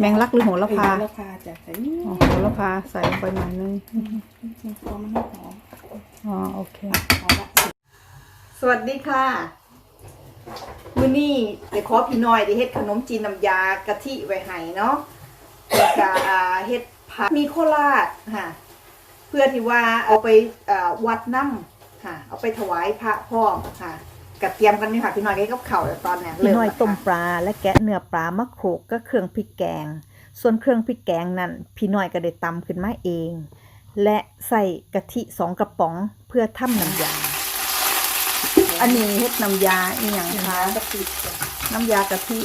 แมงลักหรือโหระพาโหระพาจ้ะใส่นี่อ๋อโหระพาใส่ลงไปหน่อยนึงมันพอมันไม่หอมอ๋อโอเค หอมละสวัสดีค่ะ มื้อนี้เดี๋ยวขอพี่น้อยได้เฮ็ดขนมจีนน้ำยากะทิไว้ให้เนาะแล้วก็อ่าเฮ็ดผัดมีโคราชค่ะเพื่อที่ว่าเอาไปอ่าวัดน้ำค่ะ เอาไปถวายพระพ่อมค่ะ กระเตรียมกันนี่ค่ะพี่น้อยก็กับข้าวแล้วตอนเนี้ยพี่เริ่มน้อยแล้วต้มค่ะปลาและแกะเนื้อปลามาโขลกก็เครื่องพริกแกง ส่วนเครื่องพริกแกงนั้นพี่น้อยก็ได้ตำขึ้นมาเอง และใส่กะทิสองกระป๋องเพื่อทำน้ำยา อันนี้เฮ็ดน้ำยาอีหยังคะกะปิจ้ะน้ำยากะทิ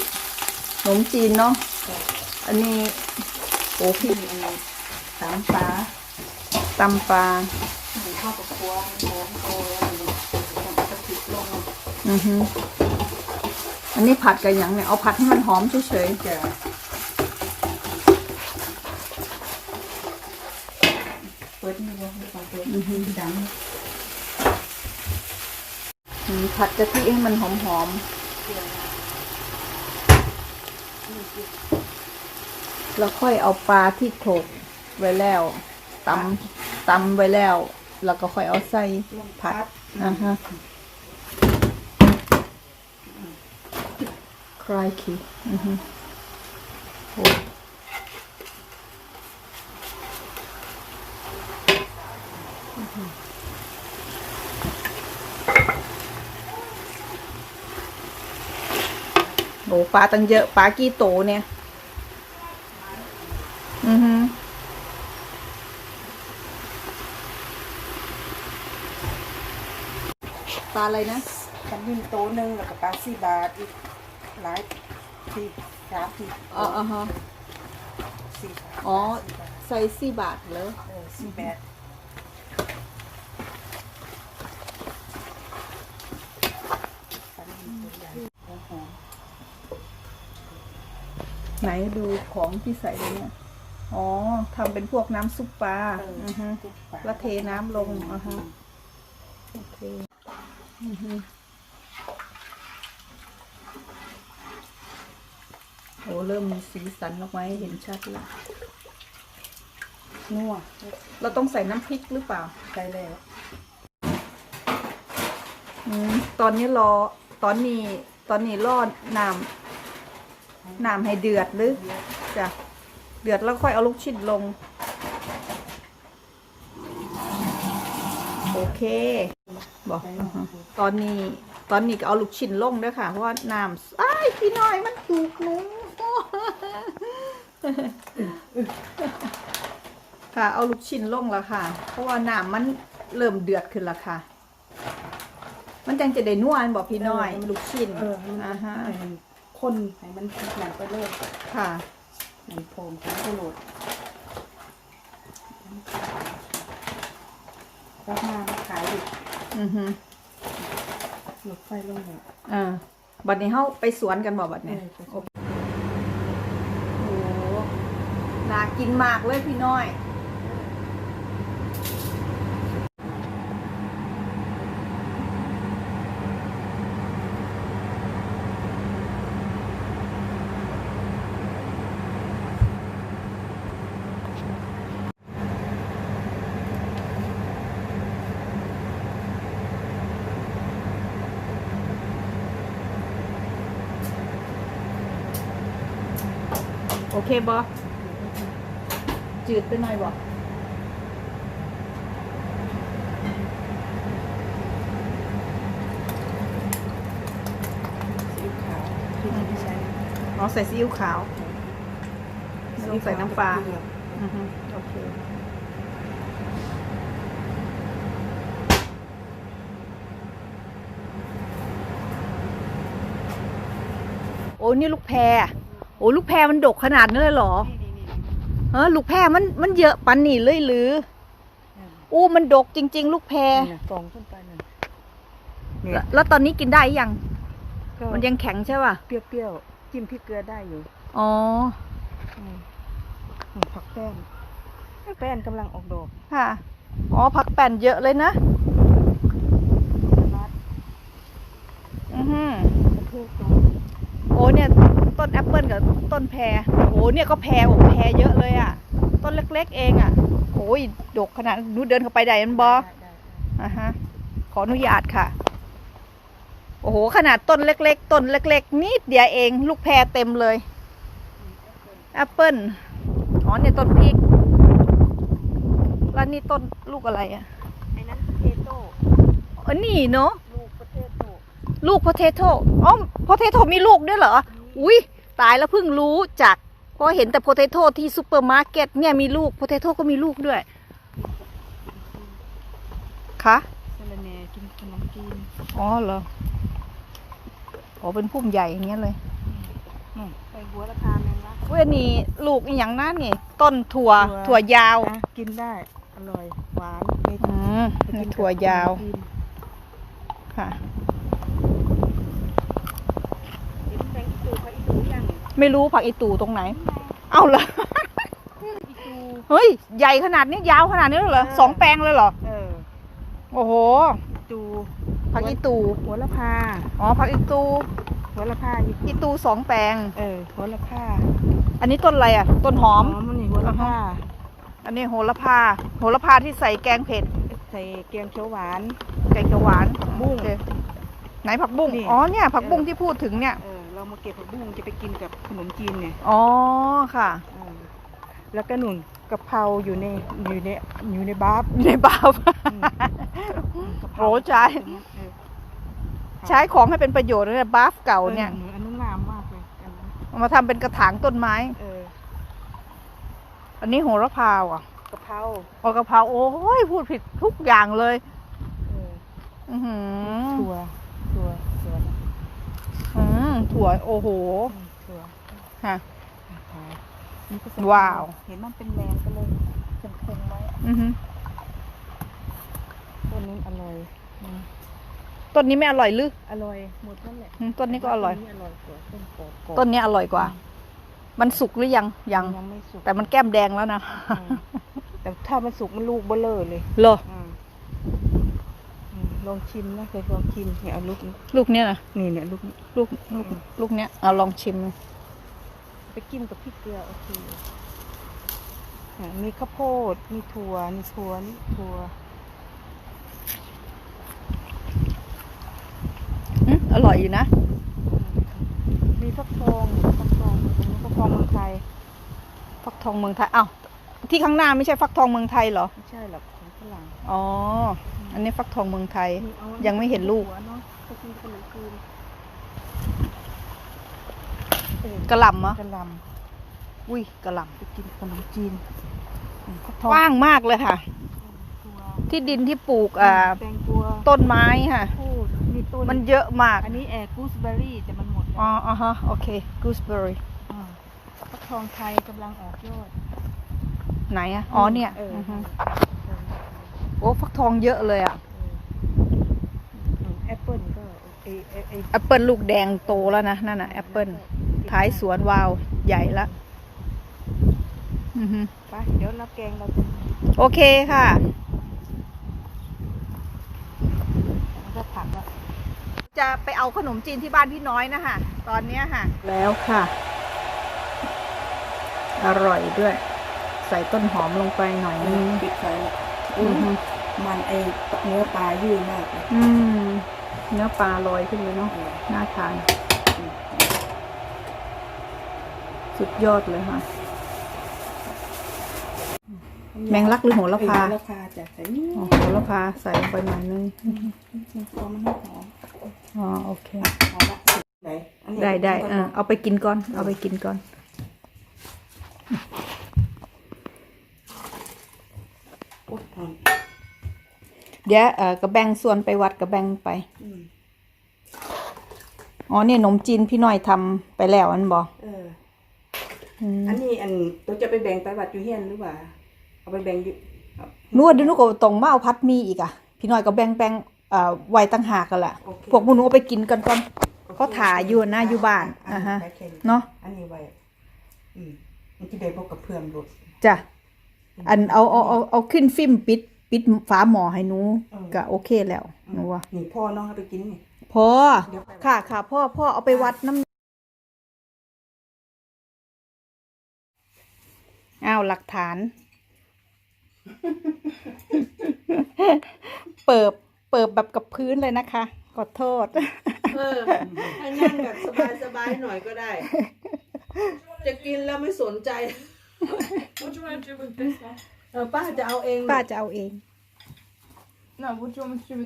ขนมจีนเนาะอันนี้โอ้พี่อันนี้สามปลาตำปลาหมูข้าวกับครัวหอมโอ้ยอันนี้ต้องเอากะปิลง อือฮึอันนี้ผัดกับหยังเนี่ยเอาผัดให้มันหอมเฉยจ้ะเปิดนี่ว่าไม่ต้องเปิดดังๆอืมผัดกะทิให้มันหอมๆแล้วค่อยเอาปลาที่โขลกไว้แล้วตำตำไว้แล้ว แล้วก็ค่อยเอาใส่ลงพัดอ่าฮะ คลายคีอือฮึโอ้โหปลาตั้งเยอะปลากี่โตเนี่ย อือฮึปลาอะไรนะกันนิ่มโตหนึ่งแล้วก็ปลาสี่บาทอีก หลายที่สามที่อ๋ออ่าฮะ สี่บาทอ๋อใส่สี่บาทเลยเออสี่บาทกันนิ่มตัวใหญ่หอมไหนดูของที่ใส่เลยเนี่ย อ๋อทำเป็นพวกน้ำซุปปลาเอออือฮึ ทุกปากแล้วเทน้ำลงอ่าฮะ โอเคอือฮึ โอ้เริ่มมีสีสันออกมาให้เห็นชัดแล้วนัวเราต้องใส่น้ำพริกหรือเปล่าใส่แล้วอืมตอนนี้รอตอนนี้ ตอนนี้รอดน้ำน้ำให้เดือดหรือจ้ะเดือดแล้วค่อยเอาลูกชิ้นลง โอเคบอกใส่อ่าฮะตอนนี้ ตอนนี้ก็เอาลูกชิ้นลงด้วยค่ะ เพราะว่าน้ำอ้ายพี่น้อยมันถูกหนู ค่ะ เอาลูกชิ้นลงแล้วค่ะ เพราะว่าน้ำมันเริ่มเดือดขึ้นแล้วค่ะ มันจังจะได้นวลบอกพี่น้อย ลูกชิ้นเออให้มันอ่าฮะให้มันคนให้มันหนังไปเลยค่ะให้มันโผล่ของกระโหลดรับมาขายดิอือฮึหลบไฟลงเลยอ่าบัดนี้เฮาไปสวนกันบ่บัดเอนี้ อไปส โอ้โหน่า กินมากเลยพี่น้อย โอเคบอ จืดไปหน่อยบอซีอิ๊วขาวที่ที่ใช้อ๋อใส่ซีอิ๊วขาวไม่ต้องใส่น้ำปลาอือฮึโอเคโอ้นี่ลูกแพรโอ้ลูกแพรมันดกขนาดนั้นเลยเหรอนี่นี่นี่ เออลูกแพรมันมันเยอะปันนี่เลยหรือ อู้มันดกจริง ๆ ลูกแพรนี่นะฟองขึ้นไปหนึ่งเนี่แล้ยวแล้วตอนนี้กินได้ยังก็มันยังแข็งใช่ป่ะ เปรี้ยวๆ จิ้มพริกเกลือได้อยู่ อ๋ออืมอืมผักแป้นแป้นกำลังออกดอก ค่ะ อ๋อผักแป้นเยอะเลยนะนัดอือหือกระเทศตรงโอ้อ้เนี่ย ต้นแอปเปิลกับต้นแพรโอ้เนี่ยก็แพรโอ้แพรเยอะเลยอะ ต้นเล็ก ๆ เองอะโอ้ยดกขนาดหนูเดินเข้าไปได้มันบอได้ได้อะฮะ ขออนุญาตค่ะ โอ้โห ขนาดต้นเล็ก ๆ ต้นเล็ก ๆ นิดเดียวเอง ลูกแพรเต็มเลยแอปเปิลอ๋อเนี่ยต้นพริก แล้วนี่ต้นลูกอะไรอะไอ้นั้นโพเทโต้อ๋อนี่เนาะลูกโพเทโต้ลูกโพเทโต้อ๋อโพเทโต้มีลูกด้วยเหรอ อุ้ยตายแล้วเพิ่งรู้จักเพราะเห็นแต่โพเทโต้ที่ซูเปอร์มาร์เก็ตเนี่ยมีลูกโพเทโต้ก็มีลูกด้วยคะสะระแหน่กินขนมจีนอ๋อเหรออ๋อเป็นพุ่มใหญ่อย่างเงี้ยเลยนู่นไปหัวละพาแมงลัก เว้ยนี่ลูกอหย่างนั้นนี่ ต้นถั่วถั่ว ถั่วยาวอะกินได้อร่อยหวานมีอืมไปกินี่นกับถั่วยาวขนมจีนค่ะ เห็นแบงค์ตูเขาอีตูยัง ไม่รู้ผักอีตูตรงไหน เอาเหรออีตูเฮ้ย ใหญ่ขนาดนี้ยาวขนาดนี้เลยเหรอเออสองแปลงเลยเหรอเออโอ้โหอีตูผักอีตูหัวละพาอ๋อผักอีตูหัวละพาอีอีตูสองแปลง เออหัวละพาอันนี้ต้นอะไรอะ ต้นหอมมันนี่หัวละพาอันนี้โหระพาโหระพาที่ใส่แกงเผ็ด ใส่แกงเขียวหวาน แกงเขียวหวานบุ้งโอเคไหนผักบุ้งนี่อ๋อเนี่ยผักบุ้งที่พูดถึงเนี่ย เออเรามาเก็บผักบุ้งจะไปกินกับขนมจีนไงอ๋อค่ะเออแล้วก็หนุนกะเพราอยู่ในอยู่ในอยู่ในบาร์ฟในบ้าปอืม กะเพโอ้ราใช้ตรงนั้นเออใช้ของให้เป็นประโยชน์เลยบาฟเก่าเนี่ยอออันนั้นงามมากเลยอันนั้นเอามาทำเป็นกระถางต้นไม้ เอออันนี้โหระพาอะกะเพราออกกะเพราโอ้ยพูดผิดทุกอย่างเลย เอออือหือถั่วถั่วถั่วนะอืม ถั่วโอ้โหอืมถั่วฮะขายนี่ก็ใส่ว้าว เห็นมันเป็นแมงก็เลยคงๆไว้อือหือต้นนี้อร่อยอืมต้นนี้ไม่อร่อยหรืออร่อยหมดนั่นแหละอืมต้นนี้ก็อร่อย ต้นนี้อร่อยกว่าต้นกอกต้นนี้อร่อยกว่า มันสุกหรือยังยัง ยังไม่สุกแต่มันแก้มแดงแล้วนะอืมแต่ถ้ามันสุกมันลูกเบลเลอร์เลย เหรอ อืมอืม ลองชิมนะเคยลองชิมเนี่ยเอาลูกนี้ลูกเนี้ยนะนี่เนี่ยลูกนี้ลูกลูกลูกเนี้ยเอาลองชิมไปกินกับพริกเกลือโอเคอะมีข้าวโพดมีถั่วมีถั่วนี่ถั่วอืมอร่อยอยู่นะ มีฟักทองฟักทองตรงนี้ฟักทองเมืองไทยฟักทองเมืองไทยอ้าวที่ข้างหน้าไม่ใช่ฟักทองเมืองไทยเหรอ ไม่ใช่หรอกของ ฝรั่งอ๋อ อันนี้ฟักทองเมืองไทยนี่เอายังไม่เห็นลูกหัวเนาะไปกินขนมจีนเออกระหล่ำเหรอกระหลอุ้ยกระหล่ำไปกินขนมจีนอืมฟักทำองกว้างมากเลยค่ะถั่วที่ดินที่ปลูกอ่าแตงกวาต้นไม้ค่ะพูดมีต้นมันเยอะมาก อันนี้แอร์กูสเบอรี่แต่มันหมดแล้วอ๋ออ่าฮะโอเค gooseberry าฟักทองไทยกำลังออกยอดไหนอะอ๋อเนี่ยเอออฮึเออ โอ้ฟักทองเยอะเลยอะเออแอปเปิลก็เอเอเอแอปเปิลลูกแดงโตแล้วนะนั่นน่ะแอปเปิลท้ายสวนวาวใหญ่ละอือฮึไปเดี๋ยวรับแกงเราจะโอเคค่ะมันก็ผักละจะไปเอาขนมจีนที่บ้านพี่น้อยนะคะตอนเนี้ยค่ะ แล้วค่ะ อร่อยด้วย ใส่ต้นหอมลงไปหน่อยนึงปิดไฟละ อือฮึมันไอเนื้อปลายุ่ยมากเลยอืมเนื้อปลาลอยขึ้นเลยเนาะน่าทาน สุดยอดเลยค่ะ แมงลักหรือโหระพาโหระพาจ้ะใส่นี่อ๋อโหระพาใส่ลงไปหน่อยนึงมันฟองมันไม่หอมอ๋อโอเคหอมละไหนอันนี้ได้ได้เออเอาไปกินก่อน เอาไปกินก่อน โอ้ยหอม เดี๋ยวเออกระแบงส่วนไปวัดกระแบงไป อืมอ๋อเนี่ยขนมจีนพี่น้อยทำไปแล้วอันบอกเออมอันนี้อันตัวจะไปแบ่งไปวัดอยู่เฮียนหรือว่า เอาไปแบ่งอยู่เอานวดดูนูก็ตรงมาเอาพัดมีอีกอะ พี่น้อยก็แบ่งแบ่งเอ่อไว้ตั้งหากกันแหละโอเคพวกหมูหนูเอาไปกินกันก่อน เขาถ่ายอยู่นะอยู่บ้านอ่าอ่าฮะ ไปเค็มเนาะอันนี้ไว้ อืมมันจะได้บอกกับเพื่อนรถจ้ะอันเอาเอาเอาเอาขึ้นฟิล์มปิด ปิดฝาหม้อให้หนูเก็โอเคแล้วหนูว่านี่พ่อน้องเอาไปกินพ่อค่ะค่ะพ่อพ่อเอาไปวัดน้ำอ้าวหลักฐาน เปิบเปิบแบบกับพื้นเลยนะคะขอโทษ เออให้นั่งแบบสบายๆหน่อยก็ได้ จะกินแล้วไม่สนใจ เออป้าจะเอาเองป้าจะเอาเอง No, what do you want me to do with